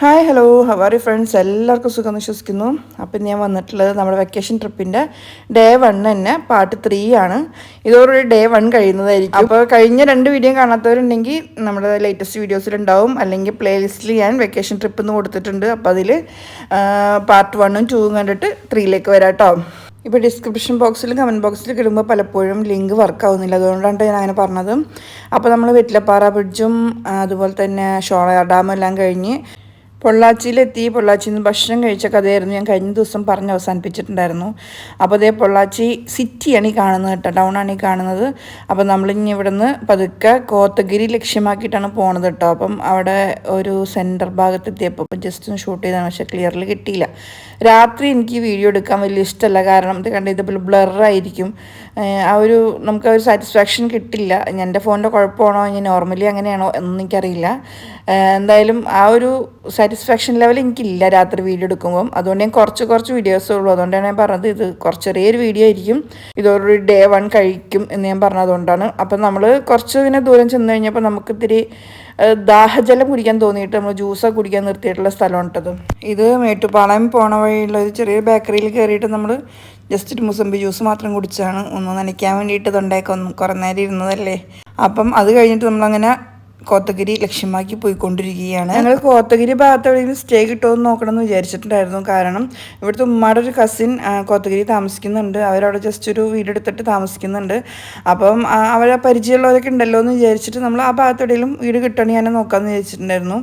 Hi hello ഹവാറി friends എല്ലാവർക്കും സുഖം വിശ്വസിക്കുന്നു. അപ്പം ഞാൻ വന്നിട്ടുള്ളത് നമ്മുടെ വെക്കേഷൻ ട്രിപ്പിന്റെ ഡേ വൺ തന്നെ പാർട്ട് ത്രീ ആണ്. ഇതോടുകൂടി ഡേ വൺ കഴിയുന്നതായിരിക്കും. അപ്പോൾ കഴിഞ്ഞ രണ്ട് വീഡിയോ കാണാത്തവരുണ്ടെങ്കിൽ നമ്മുടെ ലേറ്റസ്റ്റ് വീഡിയോസിലുണ്ടാവും അല്ലെങ്കിൽ പ്ലേലിസ്റ്റിൽ ഞാൻ വെക്കേഷൻ ട്രിപ്പ് എന്ന് കൊടുത്തിട്ടുണ്ട്. അപ്പോൾ അതിൽ പാർട്ട് വണ്ണും ടൂവും കണ്ടിട്ട് ത്രീയിലേക്ക് വരാം കേട്ടോ. ഇപ്പോൾ ഡിസ്ക്രിപ്ഷൻ ബോക്സിൽ കമന്റ് ബോക്സിൽ കിടുമ്പോൾ പലപ്പോഴും ലിങ്ക് വർക്ക് ആവുന്നില്ല. അതുകൊണ്ടാണ് ഞാൻ അങ്ങനെ പറഞ്ഞത്. അപ്പോൾ നമ്മൾ വെറ്റിലപ്പാറ ബ്രിഡ്ജും അതുപോലെ തന്നെ ഷോളയാർ ഡാമും എല്ലാം കഴിഞ്ഞ് പൊള്ളാച്ചിയിലെത്തി. പൊള്ളാച്ചിയിൽ നിന്ന് ഭക്ഷണം കഴിച്ച കഥയായിരുന്നു ഞാൻ കഴിഞ്ഞ ദിവസം പറഞ്ഞ് അവസാനിപ്പിച്ചിട്ടുണ്ടായിരുന്നു. അപ്പോൾ അതേ പൊള്ളാച്ചി സിറ്റിയാണ് ഈ കാണുന്നത് കേട്ടോ ടൗൺ ആണ് ഈ കാണുന്നത്. അപ്പോൾ നമ്മളിനി ഇവിടെ നിന്ന് പതുക്കെ കോത്തഗിരി ലക്ഷ്യമാക്കിയിട്ടാണ് പോണത് കേട്ടോ. അപ്പം അവിടെ ഒരു സെന്റർ ഭാഗത്തെത്തിയപ്പോൾ ജസ്റ്റ് ഒന്ന് ഷൂട്ട് ചെയ്താണ് പക്ഷേ ക്ലിയറിൽ കിട്ടിയില്ല. രാത്രി എനിക്ക് വീഡിയോ എടുക്കാൻ വലിയ ഇഷ്ടമല്ല. കാരണം ഇത് കണ്ട് ഇതുപോലെ ബ്ലറായിരിക്കും ആ ഒരു നമുക്ക് ഒരു സാറ്റിസ്ഫാക്ഷൻ കിട്ടില്ല. എന്റെ ഫോണിന്റെ കുഴപ്പമാണോ? ഇനി നോർമലി അങ്ങനെയാണോ? എന്നെനിക്കറിയില്ല എന്തായാലും ആ ഒരു സാറ്റിസ്ഫാക്ഷൻ ലെവൽ എനിക്കില്ല രാത്രി വീഡിയോ എടുക്കുമ്പം. അതുകൊണ്ട് ഞാൻ കുറച്ച് കുറച്ച് വീഡിയോസേ ഉള്ളൂ. അതുകൊണ്ടാണ് ഞാൻ പറഞ്ഞത് ഇത് കുറച്ച് ചെറിയൊരു വീഡിയോ ആയിരിക്കും. ഇതൊരു ഡേ വൺ കഴിക്കും എന്ന് ഞാൻ പറഞ്ഞതുകൊണ്ടാണ്. അപ്പം നമ്മൾ കുറച്ച് ഇങ്ങനെ ദൂരം ചെന്ന് കഴിഞ്ഞപ്പോൾ നമുക്ക് ഇത്തിരി ദാഹജലം കുടിക്കാൻ തോന്നിയിട്ട് നമ്മൾ ജ്യൂസൊക്കെ കുടിക്കാൻ നിർത്തിയിട്ടുള്ള സ്ഥലമാണ് ഇത് മേട്ടുപ്പാളയം പോണ വഴിയുള്ള ഒരു ചെറിയ ബേക്കറിയിൽ കയറിയിട്ട് നമ്മൾ ജസ്റ്റ് ഒരു മുസമ്പി ജ്യൂസ് മാത്രം കുടിച്ചാണ്. ഒന്ന് നനയ്ക്കാൻ വേണ്ടിയിട്ട് തൊണ്ടയൊക്കെ ഒന്ന് കുറേ നേരം ഇരുന്നതല്ലേ അപ്പം അത് കഴിഞ്ഞിട്ട് നമ്മളങ്ങനെ കോത്തഗിരി ലക്ഷ്യമാക്കി പോയിക്കൊണ്ടിരിക്കുകയാണ്. ഞങ്ങൾ കോത്തഗിരി ഭാഗത്ത് എവിടെയെങ്കിലും സ്റ്റേ കിട്ടുമെന്ന് നോക്കണം എന്ന് വിചാരിച്ചിട്ടുണ്ടായിരുന്നു. കാരണം ഇവിടുത്തെ ഉമ്മയുടെ ഒരു കസിൻ കോത്തഗിരി താമസിക്കുന്നുണ്ട്. അവരവിടെ ജസ്റ്റ് ഒരു വീടെടുത്തിട്ട് താമസിക്കുന്നുണ്ട്. അപ്പം അവരെ പരിചയമുള്ളവരൊക്കെ ഉണ്ടല്ലോ എന്ന് വിചാരിച്ചിട്ട് നമ്മൾ ആ ഭാഗത്ത് എവിടെയെങ്കിലും വീട് കിട്ടണമെങ്കിൽ ഞാൻ നോക്കാമെന്ന് വിചാരിച്ചിട്ടുണ്ടായിരുന്നു.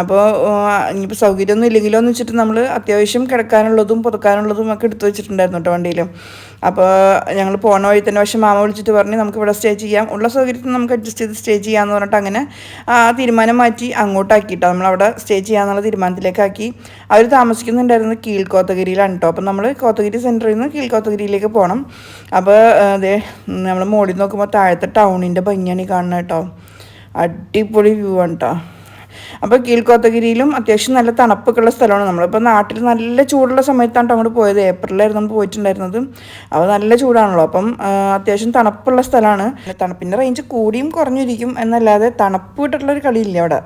അപ്പോൾ ഇനിയിപ്പോൾ സൗകര്യമൊന്നും ഇല്ലെങ്കിലോ എന്ന് വെച്ചിട്ട് നമ്മൾ അത്യാവശ്യം കിടക്കാനുള്ളതും പുതുക്കാനുള്ളതും ഒക്കെ എടുത്തു വെച്ചിട്ടുണ്ടായിരുന്നു കേട്ടോ വണ്ടിയിലും അപ്പോൾ ഞങ്ങൾ പോണ വഴി തന്നെ പക്ഷേ മാമ വിളിച്ചിട്ട് പറഞ്ഞ് നമുക്ക് ഇവിടെ സ്റ്റേ ചെയ്യാം. ഉള്ള സൗകര്യത്തിൽ നമുക്ക് അഡ്ജസ്റ്റ് ചെയ്ത് സ്റ്റേ ചെയ്യാമെന്ന് പറഞ്ഞിട്ട് അങ്ങനെ ആ തീരുമാനം മാറ്റി അങ്ങോട്ടാക്കിയിട്ടോ നമ്മളവിടെ സ്റ്റേ ചെയ്യാന്നുള്ള തീരുമാനത്തിലേക്കാക്കി. അവർ താമസിക്കുന്നുണ്ടായിരുന്നു കീഴ്ക്കോത്തഗിരിയിലാണ് കേട്ടോ അപ്പം നമ്മൾ കോത്തഗിരി സെന്ററിൽ നിന്ന് കീഴ്ക്കോത്തഗിരിയിലേക്ക് പോകണം അപ്പോൾ അതെ നമ്മൾ മോളിൽ നോക്കുമ്പോൾ താഴത്തെ ടൗണിന്റെ ഭംഗിയാണ് ഈ കാണുന്നത് കേട്ടോ അടിപൊളി വ്യൂ ആണ് കേട്ടോ അപ്പോൾ കീഴ്ക്കോത്തഗിരിയിലും അത്യാവശ്യം നല്ല തണുപ്പൊക്കെയുള്ള സ്ഥലമാണ് നമ്മളിപ്പോൾ നാട്ടിൽ നല്ല ചൂടുള്ള സമയത്താണ് അങ്ങോട്ട് പോയത്. ഏപ്രിലായിരുന്നു നമ്മൾ പോയിട്ടുണ്ടായിരുന്നത്. അപ്പോൾ നല്ല ചൂടാണല്ലോ. അപ്പം അത്യാവശ്യം തണുപ്പുള്ള സ്ഥലമാണ്. തണുപ്പിന്റെ റേഞ്ച് കൂടിയും കുറഞ്ഞിരിക്കും എന്നല്ലാതെ തണുപ്പ് വിട്ടിട്ടുള്ളൊരു കളിയില്ല അവിടെ.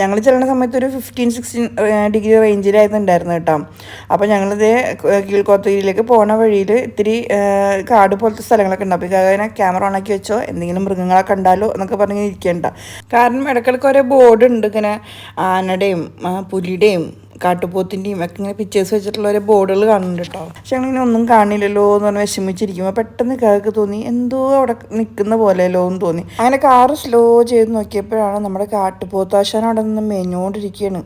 ഞങ്ങൾ ചെല്ലുന്ന സമയത്ത് ഒരു ഫിഫ്റ്റീൻ സിക്സ്റ്റീൻ ഡിഗ്രി റേഞ്ചിലായിരുന്നു ഉണ്ടായിരുന്നു കേട്ടോ. അപ്പോൾ ഞങ്ങളിത് കീഴ്ക്കോത്തഗിരിയിലേക്ക് പോണ വഴിയിൽ ഇത്തിരി കാട് പോലത്തെ സ്ഥലങ്ങളൊക്കെ ഉണ്ട്. അപ്പോൾ അങ്ങനെ ക്യാമറ ഓണാക്കി വെച്ചോ എന്തെങ്കിലും മൃഗങ്ങളൊക്കെ കണ്ടാലോ എന്നൊക്കെ പറഞ്ഞ് ഇരിക്കേണ്ട കാരണം ഇടയ്ക്കിടയ്ക്ക് ഓരോ ബോർഡ് ഉണ്ട് ഇങ്ങനെ. ആനയുടെയും പുലിയുടെയും കാട്ടുപോത്തിന്റെയും ഒക്കെ ഇങ്ങനെ പിക്ചേഴ്സ് വെച്ചിട്ടുള്ള ഒരു ബോർഡുകൾ കാണുന്നുണ്ട് കേട്ടോ. പക്ഷെ ഞങ്ങളിങ്ങനെ ഒന്നും കാണില്ലല്ലോ എന്ന് പറഞ്ഞ് വിഷമിച്ചിരിക്കുമ്പോൾ പെട്ടെന്ന് കിഴക്ക് തോന്നി. എന്തോ അവിടെ നിൽക്കുന്ന പോലെയല്ലോ എന്ന് തോന്നി. അങ്ങനെ കാറ് സ്ലോ ചെയ്ത് നോക്കിയപ്പോഴാണ് നമ്മുടെ കാട്ടുപോത്താശാൻ അവിടെ നിന്ന് മേഞ്ഞുകൊണ്ടിരിക്കുകയാണ്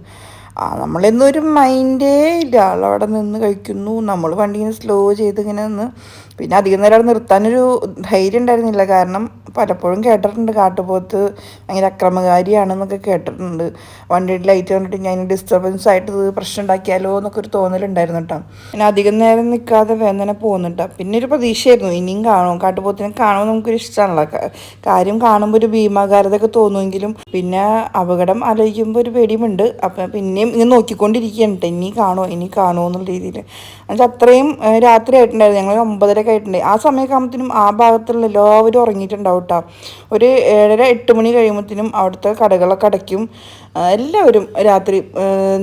ആ നമ്മളെന്നൊരു മൈൻഡേ ഇല്ല. ആളവിടെ നിന്ന് കഴിക്കുന്നു. നമ്മൾ വണ്ടി ഇങ്ങനെ സ്ലോ ചെയ്ത് ഇങ്ങനെ നിന്ന്. പിന്നെ അധികം നേരം അവിടെ നിർത്താനൊരു ധൈര്യം ഉണ്ടായിരുന്നില്ല. കാരണം പലപ്പോഴും കേട്ടിട്ടുണ്ട് കാട്ടുപോത്ത് ഭയങ്കര അക്രമകാരിയാണെന്നൊക്കെ കേട്ടിട്ടുണ്ട്. വണ്ടിയുടെ ലൈറ്റ് കണ്ടിട്ട് ഞാൻ ഡിസ്റ്റർബൻസ് ആയിട്ട് പ്രശ്നം ഉണ്ടാക്കിയാലോ എന്നൊക്കെ ഒരു തോന്നലുണ്ടായിരുന്നു കേട്ടോ. പിന്നെ അധികം നേരം നിൽക്കാതെ വേദന പോകുന്നുണ്ട് പിന്നെ ഒരു പ്രതീക്ഷയായിരുന്നു. ഇനിയും കാണും. കാട്ടുപോത്തിനെ കാണുമ്പോൾ നമുക്കൊരു ഇഷ്ടമാണല്ലോ കാര്യം കാണുമ്പോൾ ഒരു ഭീമാകാരതൊക്കെ തോന്നുമെങ്കിലും പിന്നെ അപകടം ആലോചിക്കുമ്പോൾ ഒരു പേടിയുമുണ്ട്. അപ്പം പിന്നെയും ഇങ്ങനെ നോക്കിക്കൊണ്ടിരിക്കുകയാണ് ഇനി കാണുമോ ഇനി കാണുമോ എന്നുള്ള രീതിയിൽ. എന്നുവെച്ചാൽ അത്രയും രാത്രി ആയിട്ടുണ്ടായിരുന്നു. ഞങ്ങൾ ഒമ്പതരക്കെ ആയിട്ടുണ്ടായി ആ സമയമൊക്കെ ആ ഭാഗത്തുള്ള എല്ലാവരും ഉറങ്ങിയിട്ടുണ്ടാവും കേട്ടോ ഒരു ഏഴര എട്ട് മണി കഴിയുമ്പോഴത്തേനും അവിടുത്തെ കടകളൊക്കെ അടയ്ക്കും. എല്ലാവരും രാത്രി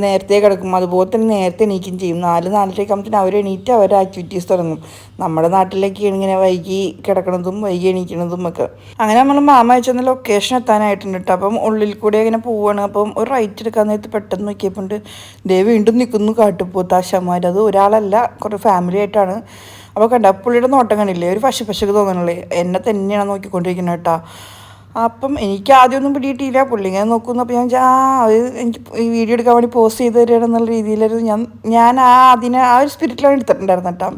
നേരത്തെ കിടക്കും. അതുപോലെ തന്നെ നേരത്തെ എണീക്കും ചെയ്യും. നാല് നാലരയ്ക്ക് ആകുമ്പോഴത്തേനും അവർ എണീറ്റ് അവരുടെ ആക്ടിവിറ്റീസ് തുടങ്ങും. നമ്മുടെ നാട്ടിലേക്ക് ഇങ്ങനെ വൈകി കിടക്കണതും വൈകി എണീക്കണതും ഒക്കെ. അങ്ങനെ നമ്മൾ മാമ അയച്ചെന്ന ലൊക്കേഷൻ എത്താനായിട്ടുണ്ട് കേട്ടോ. അപ്പം ഉള്ളിൽ കൂടെ ഇങ്ങനെ പോവുകയാണ് അപ്പം ഒരു റൈറ്റ് എടുക്കാൻ നേരത്ത് പെട്ടെന്ന് നോക്കിയപ്പോൾ ദേ വീണ്ടും നിൽക്കുന്നു കാട്ടുപോത്താശമാർ അത് ഒരാളല്ല കുറേ ഫാമിലി ആയിട്ടാണ്. അപ്പോൾ കണ്ട പുള്ളിയുടെ നോട്ടം കണ്ടില്ലേ? ഒരു പശു പശുക്ക് തോന്നണല്ലേ എന്നെ തന്നെയാണ് നോക്കിക്കൊണ്ടിരിക്കുന്നത് കേട്ടോ. അപ്പം എനിക്ക് ആദ്യമൊന്നും പിടിയിട്ടില്ല. പുള്ളി ഇങ്ങനെ നോക്കുന്നു. അപ്പോൾ ഞാൻ ആ അത് എനിക്ക് ഈ വീഡിയോ എടുക്കാൻ വേണ്ടി പോസ്റ്റ് ചെയ്ത് തരികയാണെന്നുള്ള രീതിയിലായിരുന്നു ഞാൻ ഞാൻ ആ അതിനെ ആ ഒരു സ്പിരിറ്റിലാണ് എടുത്തിട്ടുണ്ടായിരുന്നു കേട്ടോ.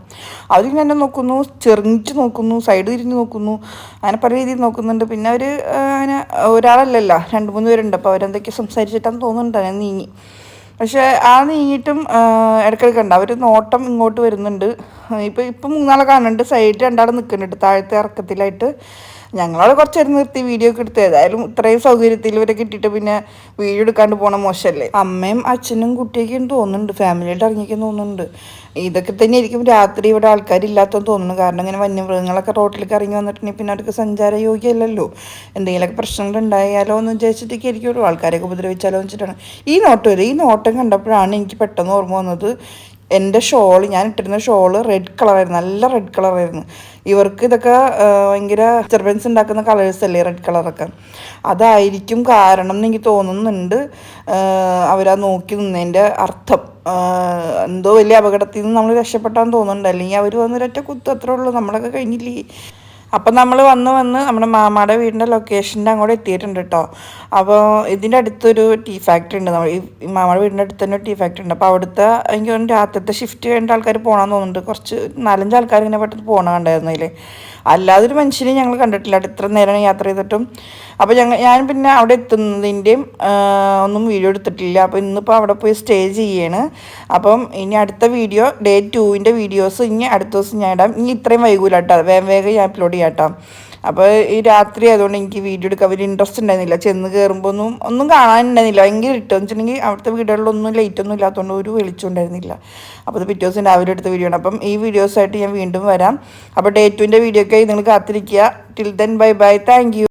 അവരിങ്ങനെ എന്നെ നോക്കുന്നു ചെറിഞ്ഞിട്ട് നോക്കുന്നു സൈഡ് തിരിഞ്ഞ് നോക്കുന്നു അങ്ങനെ പല രീതിയിൽ നോക്കുന്നുണ്ട്. പിന്നെ അവർ അങ്ങനെ ഒരാളല്ലല്ലോ രണ്ട് മൂന്ന് പേരുണ്ട്. അപ്പോൾ അവരെന്തൊക്കെ സംസാരിച്ചിട്ടാന്ന് തോന്നുന്നുണ്ട്. അങ്ങനെ നീങ്ങി. പക്ഷേ ആ നീങ്ങിയിട്ടും ഇടയ്ക്കിടയ്ക്ക് ഉണ്ട് അവർ നോട്ടം ഇങ്ങോട്ട് വരുന്നുണ്ട്. ഇപ്പം ഇപ്പം മൂന്നാളെ കാണുന്നുണ്ട്. സൈഡ് രണ്ടാൾ നിൽക്കുന്നുണ്ട് താഴത്തെ ഇറക്കത്തിലായിട്ട്. ഞങ്ങളവിടെ കുറച്ച് നേരം നിർത്തി വീഡിയോ ഒക്കെ എടുത്ത്. ഏതായാലും ഇത്രയും സൗകര്യത്തിൽ ഇവരെ കിട്ടിയിട്ട് പിന്നെ വീഡിയോ എടുക്കാണ്ട് പോണ മോശമല്ലേ അമ്മയും അച്ഛനും കുട്ടിയൊക്കെ തോന്നുന്നുണ്ട്. ഫാമിലിയായിട്ട് ഇറങ്ങിക്കാൻ തോന്നുന്നുണ്ട്. ഇതൊക്കെ തന്നെ ആയിരിക്കും രാത്രി ഇവിടെ ആൾക്കാരില്ലാത്തതെന്ന് തോന്നുന്നു. കാരണം ഇങ്ങനെ വന്യമൃഗങ്ങളൊക്കെ റോട്ടിലേക്ക് ഇറങ്ങി വന്നിട്ടുണ്ടെങ്കിൽ പിന്നെ അവർക്ക് സഞ്ചാര യോഗ്യമല്ലല്ലോ എന്തെങ്കിലുമൊക്കെ പ്രശ്നങ്ങൾ ഉണ്ടായാലോ എന്ന് വിചാരിച്ചിട്ടൊക്കെ ആയിരിക്കും ആൾക്കാരെയൊക്കെ ഉപദ്രവിച്ചാലോ വെച്ചിട്ടാണ്. ഈ നോട്ടം ഈ നോട്ടം കണ്ടപ്പോഴാണ് എനിക്ക് പെട്ടെന്ന് ഓർമ്മ വന്നത്. എന്റെ ഷോൾ ഞാൻ ഇട്ടിരുന്ന ഷോൾ റെഡ് കളറായിരുന്നു നല്ല റെഡ് കളറായിരുന്നു ഇവർക്ക് ഇതൊക്കെ ഭയങ്കര ഡിസ്റ്റർബൻസ് ഉണ്ടാക്കുന്ന കളേഴ്സ് അല്ലേ റെഡ് കളറൊക്കെ അതായിരിക്കും കാരണം എന്ന് എനിക്ക് തോന്നുന്നുണ്ട്. അവരാ നോക്കി നിന്നതിന്റെ അർത്ഥം. എന്തോ വലിയ അപകടത്തിൽ നിന്ന് നമ്മൾ രക്ഷപ്പെട്ടാന്ന് തോന്നുന്നുണ്ട്. അല്ലെങ്കിൽ അവർ വന്നൊരൊറ്റ കുത്ത് അത്രേ ഉള്ളൂ. നമ്മളൊക്കെ കഴിഞ്ഞില്ലേ? അപ്പം നമ്മൾ വന്ന് വന്ന് നമ്മുടെ മാമാടെ വീടിന്റെ ലൊക്കേഷന്റെ അങ്ങോട്ട് എത്തിയിട്ടുണ്ട് കേട്ടോ അപ്പോൾ ഇതിന്റെ അടുത്തൊരു ടീ ഫാക്ടറി ഉണ്ട്. നമ്മൾ ഈ മാമാടെ വീടിന്റെ അടുത്ത് തന്നെ ടീ ഫാക്ടറി ഉണ്ട്. അപ്പോൾ അവിടുത്തെ എനിക്ക് തോന്നുന്നു രാത്രിത്തെ ഷിഫ്റ്റ് കഴിഞ്ഞിട്ട് ആൾക്കാർ പോകണമെന്ന് തോന്നുന്നുണ്ട്. കുറച്ച് നാലഞ്ച് ആൾക്കാർ ഇങ്ങനെ പെട്ടെന്ന് പോകണം കണ്ടായിരുന്നു അതിൽ അല്ലാതൊരു മനുഷ്യനെ ഞങ്ങൾ കണ്ടിട്ടില്ല. ഇത്ര നേരം യാത്ര ചെയ്തിട്ടും. അപ്പോൾ ഞങ്ങൾ ഞാൻ പിന്നെ അവിടെ എത്തുന്നതിന്റെയും ഒന്നും വീഡിയോ എടുത്തിട്ടില്ല. അപ്പോൾ ഇന്നിപ്പോൾ അവിടെ പോയി സ്റ്റേ ചെയ്യാണ്. അപ്പം ഇനി അടുത്ത വീഡിയോ ഡേ ടുവിന്റെ വീഡിയോസ് ഇനി അടുത്ത ദിവസം ഞാൻ ഇടാം. ഇനി ഇത്രയും വൈകൂല കേട്ടോ വേഗം വേഗം ഞാൻ അപ്ലോഡ് ചെയ്യാം അപ്പോൾ ഈ രാത്രി ആയതുകൊണ്ട് എനിക്ക് വീഡിയോ എടുക്കാൻ വലിയ ഇൻട്രസ്റ്റ് ഉണ്ടായിരുന്നില്ല. ചെന്ന് കയറുമ്പോൾ ഒന്നും ഒന്നും കാണാനുണ്ടായിരുന്നില്ല. ഭയങ്കര ഇട്ടു വെച്ചിട്ടുണ്ടെങ്കിൽ അവിടുത്തെ വീടുകളിലൊന്നും ലൈറ്റ് ഒന്നും ഇല്ലാത്തതുകൊണ്ട് ഒരു വെളിച്ചം ഉണ്ടായിരുന്നില്ല. അപ്പോൾ അത് പിറ്റേ ദിവസം രാവിലെ എടുത്ത വീഡിയോ ആണ്. അപ്പം ഈ വീഡിയോസായിട്ട് ഞാൻ വീണ്ടും വരാം. അപ്പോൾ ഡേ ടുവിന്റെ വീഡിയോ ഒക്കെ നിങ്ങൾ കാത്തിരിക്കുക. Till then bye bye thank